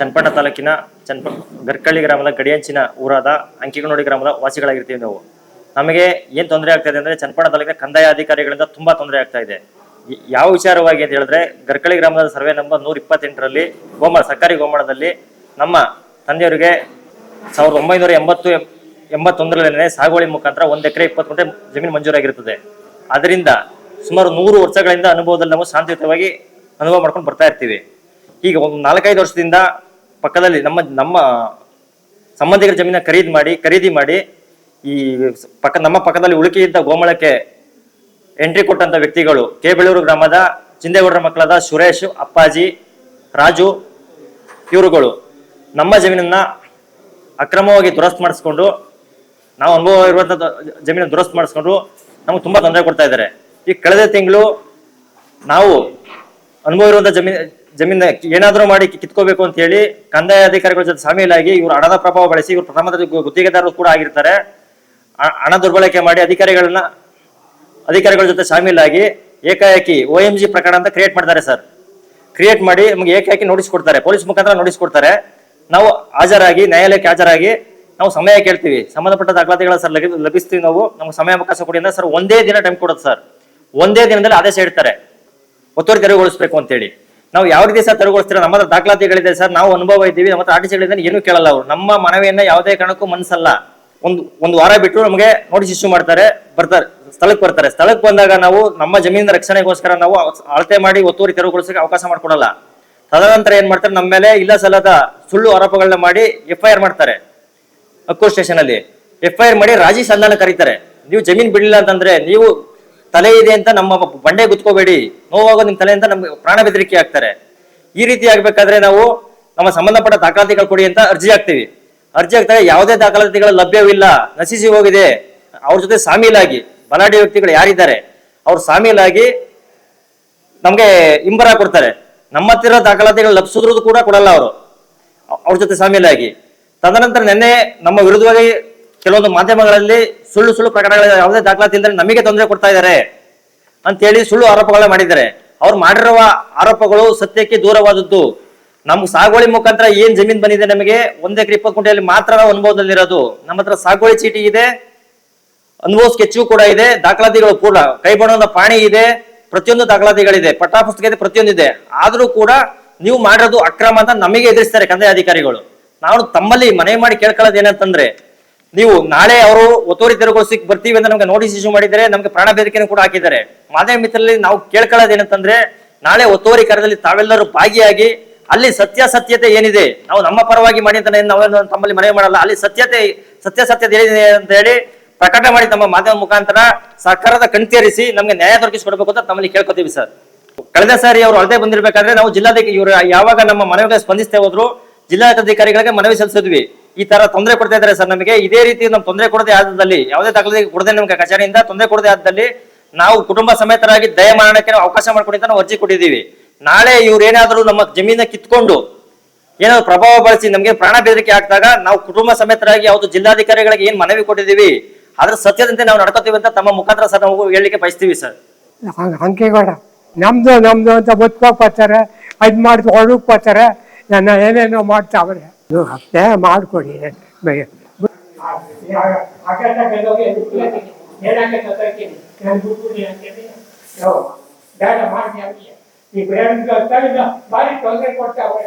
ಚನ್ನಪಟ್ಟಣ ತಾಲೂಕಿನ ಚನ್ನಪ ಗರ್ಕಳ್ಳಿ ಗ್ರಾಮದ ಗಡಿಯಂಚಿನ ಊರಾದ ಅಂಕಿಗನೋಡಿ ಗ್ರಾಮದ ವಾಸಿಗಳಾಗಿರ್ತೀವಿ ನಾವು. ನಮಗೆ ಏನ್ ತೊಂದರೆ ಆಗ್ತಾ ಇದೆ ಅಂದ್ರೆ ಚನ್ನಪಟ್ಟಣ ತಾಲೂಕಿನ ಕಂದಾಯ ಅಧಿಕಾರಿಗಳಿಂದ ತುಂಬಾ ತೊಂದರೆ ಆಗ್ತಾ ಇದೆ. ಯಾವ ವಿಚಾರವಾಗಿ ಅಂತ ಹೇಳಿದ್ರೆ ಗರ್ಕಳ್ಳಿ ಗ್ರಾಮದ ಸರ್ವೆ ನಂಬರ್ ನೂರ ಇಪ್ಪತ್ತೆಂಟರಲ್ಲಿ ಗೋಮಾಳ ಸರ್ಕಾರಿ ಗೋಮಾಳದಲ್ಲಿ ನಮ್ಮ ತಂದೆಯವರಿಗೆ ಸಾವಿರದ ಒಂಬೈನೂರ ಎಂಬತ್ತು ಎಂಬತ್ತೊಂದರಲ್ಲೇ ಸಾಗುವಳಿ ಮುಖಾಂತರ ಒಂದು ಎಕರೆ ಇಪ್ಪತ್ತು ಗಂಟೆ ಜಮೀನು ಮಂಜೂರಾಗಿರುತ್ತದೆ. ಅದರಿಂದ ಸುಮಾರು ನೂರು ವರ್ಷಗಳಿಂದ ಅನುಭವದಲ್ಲಿ ನಾವು ಶಾಂತಿಯುತವಾಗಿ ಅನುಭವ ಮಾಡ್ಕೊಂಡು ಬರ್ತಾ ಇರ್ತೀವಿ. ಈಗ ಒಂದು ನಾಲ್ಕೈದು ವರ್ಷದಿಂದ ಪಕ್ಕದಲ್ಲಿ ನಮ್ಮ ನಮ್ಮ ಸಂಬಂಧಿಕರ ಜಮೀನ ಖರೀದಿ ಮಾಡಿ ಖರೀದಿ ಮಾಡಿ ಈ ಪಕ್ಕ, ನಮ್ಮ ಪಕ್ಕದಲ್ಲಿ ಉಳಿಕೆ ಗೋಮಳಕ್ಕೆ ಎಂಟ್ರಿ ಕೊಟ್ಟಂತ ವ್ಯಕ್ತಿಗಳು ಕೆ ಬೆಳೂರು ಗ್ರಾಮದ ಚಿಂದೇಗೌಡರ ಮಕ್ಕಳಾದ ಸುರೇಶ್, ಅಪ್ಪಾಜಿ, ರಾಜು, ಇವರುಗಳು ನಮ್ಮ ಜಮೀನನ್ನ ಅಕ್ರಮವಾಗಿ ದುರಸ್ತ್ ಮಾಡಿಸ್ಕೊಂಡು, ನಾವು ಅನುಭವ ಇರುವಂತ ಜಮೀನು ದುರಸ್ತ್ ಮಾಡಿಸ್ಕೊಂಡು ನಮ್ಗೆ ತುಂಬಾ ತೊಂದರೆ ಕೊಡ್ತಾ ಇದ್ದಾರೆ. ಈ ಕಳೆದ ತಿಂಗಳು ನಾವು ಅನುಭವ ಇರುವಂತ ಜಮೀನ್ ಜಮೀನ ಏನಾದರೂ ಮಾಡಿ ಕಿತ್ಕೋಬೇಕು ಅಂತ ಹೇಳಿ ಕಂದಾಯ ಅಧಿಕಾರಿಗಳ ಜೊತೆ ಸಾಮೀಲಾಗಿ ಇವರು ಹಣದ ಪ್ರಭಾವ ಬಳಸಿ ಇವರು ಪ್ರಥಮ ಗುತ್ತಿಗೆದಾರರು ಕೂಡ ಆಗಿರ್ತಾರೆ. ಹಣ ದುರ್ಬಳಕೆ ಮಾಡಿ ಅಧಿಕಾರಿಗಳನ್ನ, ಅಧಿಕಾರಿಗಳ ಜೊತೆ ಶಾಮೀಲಾಗಿ ಏಕಾಏಕಿ ಒ ಎಂ ಜಿ ಪ್ರಕರಣ ಅಂತ ಕ್ರಿಯೇಟ್ ಮಾಡ್ತಾರೆ ಸರ್. ಕ್ರಿಯೇಟ್ ಮಾಡಿ ನಮಗೆ ಏಕಾಏಕಿ ನೋಟಿಸ್ ಕೊಡ್ತಾರೆ. ಪೊಲೀಸ್ ಮುಖಾಂತರ ನೋಟಿಸ್ ಕೊಡ್ತಾರೆ. ನಾವು ಹಾಜರಾಗಿ, ನ್ಯಾಯಾಲಯಕ್ಕೆ ಹಾಜರಾಗಿ ನಾವು ಸಮಯ ಕೇಳ್ತೀವಿ. ಸಂಬಂಧಪಟ್ಟ ದಾಖಲಾತಿಗಳ ಸರ್ ಲಭಿಸ್ತೀವಿ ನಾವು. ನಮ್ಗೆ ಸಮಯ ಅವಕಾಶ ಕೊಡಿ ಅಂದ್ರೆ ಸರ್ ಒಂದೇ ದಿನ ಟೈಮ್ ಕೊಡೋದು ಸರ್. ಒಂದೇ ದಿನದಲ್ಲಿ ಆದೇಶ ಇಡ್ತಾರೆ. ಒತ್ತುವರಿ ತೆರವುಗೊಳಿಸ್ಬೇಕು ಅಂತೇಳಿ. ನಾವು ಯಾವ ರೀತಿ ಸರ್ ತೆರವುಗೊಳಿಸ್ತೀರ ನಮ್ಮ ಹತ್ರ ದಾಖಲಾತಿಗಳಿದೆ ಸರ್. ನಾವು ಅನುಭವ ಇದ್ದೀವಿ. ನಮ್ಮ ಹತ್ರ ಆರ್ಟಿಸಿಗಳಿಂದ ಏನು ಕೇಳಲ್ಲ ಅವರು. ನಮ್ಮ ಮನವಿಯನ್ನ ಯಾವುದೇ ಕಾರಣಕ್ಕೂ ಮನಸ್ಸಲ್ಲ ಒಂದು ಒಂದು ವಾರ ಬಿಟ್ಟು ನಮಗೆ ನೋಟಿಸ್ ಇಶ್ಯೂ ಮಾಡ್ತಾರೆ, ಬರ್ತಾರೆ, ಸ್ಥಳಕ್ಕೆ ಬರ್ತಾರೆ. ಸ್ಥಳಕ್ಕೆ ಬಂದಾಗ ನಾವು ನಮ್ಮ ಜಮೀನಿನ ರಕ್ಷಣೆಗೋಸ್ಕರ ನಾವು ಅಳತೆ ಮಾಡಿ ಒತ್ತುವರಿ ತೆರವುಗೊಳಿಸಕ್ಕೆ ಅವಕಾಶ ಮಾಡಿಕೊಡಲ್ಲ. ತದನಂತರ ಏನ್ ಮಾಡ್ತಾರೆ? ನಮ್ಮ ಮೇಲೆ ಇಲ್ಲ ಸಲ್ಲದ ಸುಳ್ಳು ಆರೋಪಗಳನ್ನ ಮಾಡಿ ಎಫ್ ಐ ಆರ್ ಮಾಡ್ತಾರೆ. ಅಕ್ಕೋ ಸ್ಟೇಷನ್ ಅಲ್ಲಿ ಎಫ್ ಐ ಆರ್ ಮಾಡಿ ರಾಜಿ ಸಂಧಾನ ಕರೀತಾರೆ. ನೀವು ಜಮೀನ್ ಬಿಡಲಿಲ್ಲ ಅಂತಂದ್ರೆ ನೀವು ತಲೆ ಇದೆ ಅಂತ ನಮ್ಮ ಬಂಡೆ ಗುತ್ಕೋಬೇಡಿ. ನೋವಾಗೋ ನಿಮ್ ತಲೆ ಅಂತ ನಮ್ಗೆ ಪ್ರಾಣ ಬೆದರಿಕೆ ಆಗ್ತಾರೆ. ಈ ರೀತಿ ಆಗ್ಬೇಕಾದ್ರೆ ನಾವು ನಮ್ಮ ಸಂಬಂಧಪಟ್ಟ ದಾಖಲಾತಿಗಳು ಕೊಡಿ ಅಂತ ಅರ್ಜಿ ಹಾಕ್ತೀವಿ. ಅರ್ಜಿ ಹಾಕ್ತಾರೆ ಯಾವುದೇ ದಾಖಲಾತಿಗಳು ಲಭ್ಯವಿಲ್ಲ. ನಶಿಸಿ ಹೋಗಿದೆ. ಅವ್ರ ಜೊತೆ ಸಾಮೀಲಾಗಿ, ಬಲಾಢ್ಯ ವ್ಯಕ್ತಿಗಳು ಯಾರಿದ್ದಾರೆ, ಅವ್ರು ಸಾಮೀಲಾಗಿ ನಮ್ಗೆ ಇಂಬರ ಕೊಡ್ತಾರೆ. ನಮ್ಮ ಹತ್ತಿರ ದಾಖಲಾತಿಗಳು ಲಭಿಸಿದ್ರು ಕೂಡ ಕೊಡಲ್ಲ ಅವರು. ಅವ್ರ ಜೊತೆ ಸಾಮೀಲಾಗಿ. ತದನಂತರ ನಿನ್ನೆ ನಮ್ಮ ವಿರುದ್ಧವಾಗಿ ಕೆಲವೊಂದು ಮಾಧ್ಯಮಗಳಲ್ಲಿ ಸುಳ್ಳು ಸುಳ್ಳು ಪ್ರಕರಣಗಳ ಯಾವುದೇ ದಾಖಲಾತಿ ಇಲ್ಲದೆ ನಮಗೆ ತೊಂದರೆ ಕೊಡ್ತಾ ಇದ್ದಾರೆ ಅಂತೇಳಿ ಸುಳ್ಳು ಆರೋಪಗಳನ್ನ ಮಾಡಿದ್ದಾರೆ. ಅವ್ರು ಮಾಡಿರುವ ಆರೋಪಗಳು ಸತ್ಯಕ್ಕೆ ದೂರವಾದದ್ದು. ನಮ್ಗೆ ಸಾಗುವಳಿ ಮುಖಾಂತರ ಏನ್ ಜಮೀನ್ ಬಂದಿದೆ ನಮಗೆ? ಒಂದ್ ಎಕರೆ ಇಪ್ಪತ್ತು ಕುಂಟೆಯಲ್ಲಿ ಮಾತ್ರ ನಾವು ಅನುಭವದಲ್ಲಿರೋದು. ನಮ್ಮ ಹತ್ರ ಸಾಗುವಳಿ ಚೀಟಿ ಇದೆ. ಅನುಭವ ಸ್ಕೆಚ್ಚು ಕೂಡ ಇದೆ. ದಾಖಲಾತಿಗಳು ಪೂರ್ಣ. ಕೈ ಬಣ್ಣದ ಪಾಣಿ ಇದೆ. ಪ್ರತಿಯೊಂದು ದಾಖಲಾತಿಗಳಿದೆ. ಪಟ್ಟಪುಸ್ತಕತೆ ಪ್ರತಿಯೊಂದು ಇದೆ, ಪ್ರತಿಯೊಂದಿದೆ. ಆದ್ರೂ ಕೂಡ ನೀವು ಮಾಡಿರೋದು ಅಕ್ರಮ ಅಂತ ನಮಗೆ ಎದುರಿಸ್ತಾರೆ ಕಂದಾಯ ಅಧಿಕಾರಿಗಳು. ನಾವು ತಮ್ಮಲ್ಲಿ ಮನವಿ ಮಾಡಿ ಕೇಳ್ಕೊಳ್ಳೋದು ಏನಂತಂದ್ರೆ ನೀವು ನಾಳೆ ಅವರು ಒತ್ತುವರಿ ತೆರವುಗೊಳಿಸಕ್ಕೆ ಬರ್ತೀವಿ ಅಂತ ನಮ್ಗೆ ನೋಟಿಸ್ ಇಶ್ಯೂ ಮಾಡಿದರೆ ನಮ್ಗೆ ಪ್ರಾಣ ಕೂಡ ಹಾಕಿದ್ದಾರೆ. ಮಾಧ್ಯಮ ಮಿತ್ರರಲ್ಲಿ ನಾವು ಕೇಳ್ಕೊಳ್ಳೋದು ಏನಂತಂದ್ರೆ, ನಾಳೆ ಒತ್ತುವರಿ ಕಾರ್ಯದಲ್ಲಿ ತಾವೆಲ್ಲರೂ ಭಾಗಿಯಾಗಿ ಅಲ್ಲಿ ಸತ್ಯಾಸತ್ಯತೆ ಏನಿದೆ, ನಾವು ನಮ್ಮ ಪರವಾಗಿ ಮಾಡಿ ಅಂತ ನಾವೇನು ತಮ್ಮಲ್ಲಿ ಮನವಿ ಮಾಡಲ್ಲ, ಅಲ್ಲಿ ಸತ್ಯತೆ, ಸತ್ಯಾಸತ್ಯತೆ ಏನಿದೆ ಅಂತ ಹೇಳಿ ಪ್ರಕಟ ಮಾಡಿ ತಮ್ಮ ಮಾಧ್ಯಮ ಮುಖಾಂತರ ಸರ್ಕಾರದ ಕಣ್ತೇರಿಸಿ ನಮಗೆ ನ್ಯಾಯ ದೊರಕಿಸಿಕೊಡ್ಬೇಕು ಅಂತ ತಮ್ಮಲ್ಲಿ ಕೇಳ್ಕೊತೀವಿ ಸರ್. ಕಳೆದ ಸಾರಿ ಅವರು ಅಳತೆ ಬಂದಿರಬೇಕಾದ್ರೆ ನಾವು ಜಿಲ್ಲಾಧಿಕಾರಿ ಇವರು ಯಾವಾಗ ನಮ್ಮ ಮನವಿಗೆ ಸ್ಪಂದಿಸ್ತೇ ಹೋದ್ರು, ಜಿಲ್ಲಾಧಿಕಾರಿಗಳಿಗೆ ಮನವಿ ಸಲ್ಲಿಸಿದ್ವಿ. ಈ ತರ ತೊಂದರೆ ಕೊಡ್ತಾ ಇದ್ದಾರೆ ಸರ್ ನಮಗೆ. ಇದೇ ರೀತಿ ನಮ್ಗೆ ತೊಂದರೆ ಕೊಡದೆ ಆದಲ್ಲಿ ಯಾವುದೇ ದಾಖಲೆ ಕೊಡದೆ ನಮ್ಗೆ ಕಚೇರಿಯಿಂದ ತೊಂದರೆ ಕೊಡದೆ ಆದ್ದಲ್ಲಿ ನಾವು ಕುಟುಂಬ ಸಮೇತರಾಗಿ ದಯಮಾನಕ್ಕೆ ನಾವು ಅವಕಾಶ ಮಾಡ್ಕೊಂಡಿ ನಾವು ಅರ್ಜಿ ಕೊಟ್ಟಿದ್ದೀವಿ. ನಾಳೆ ಇವ್ರೇನಾದ್ರೂ ನಮ್ಮ ಜಮೀನ ಕಿತ್ಕೊಂಡು ಏನಾದ್ರು ಪ್ರಭಾವ ಬಳಸಿ ನಮಗೆ ಪ್ರಾಣ ಬೆದರಿಕೆ ಹಾಕಿದಾಗ ನಾವು ಕುಟುಂಬ ಸಮೇತರಾಗಿ ಯಾವುದು ಜಿಲ್ಲಾಧಿಕಾರಿಗಳಿಗೆ ಏನ್ ಮನವಿ ಕೊಟ್ಟಿದ್ದೀವಿ, ಅದ್ರ ಸತ್ಯದಂತೆ ನಾವು ನಡ್ಕೋತೀವಿ ಅಂತ ತಮ್ಮ ಮುಖಾಂತರ ಸರ್ ನಾವು ಹೇಳಲಿಕ್ಕೆ ಬಯಸ್ತೀವಿ ಸರ್. ಹಂಕೇಗೌಡ ನಮ್ದು ನಮ್ದು ಅಂತ ಬದುಕೋಕ್ ಬರ್ತಾರೆ ಅದ್ ಮಾಡಿ ಹೊರಡಕ್ ಬರ್ತಾರೆ, ನನ್ನ ಏನೇನೋ ಮಾಡ್ತಾವ್ರೆ ಇದು ಹತ್ತೆ ಮಾಡ್ಕೊಡಿ ಬೆ- ಈ ಬೇಡ ಭಾರಿ ತೊಂದರೆ ಕೊಡ್ತಾವೆ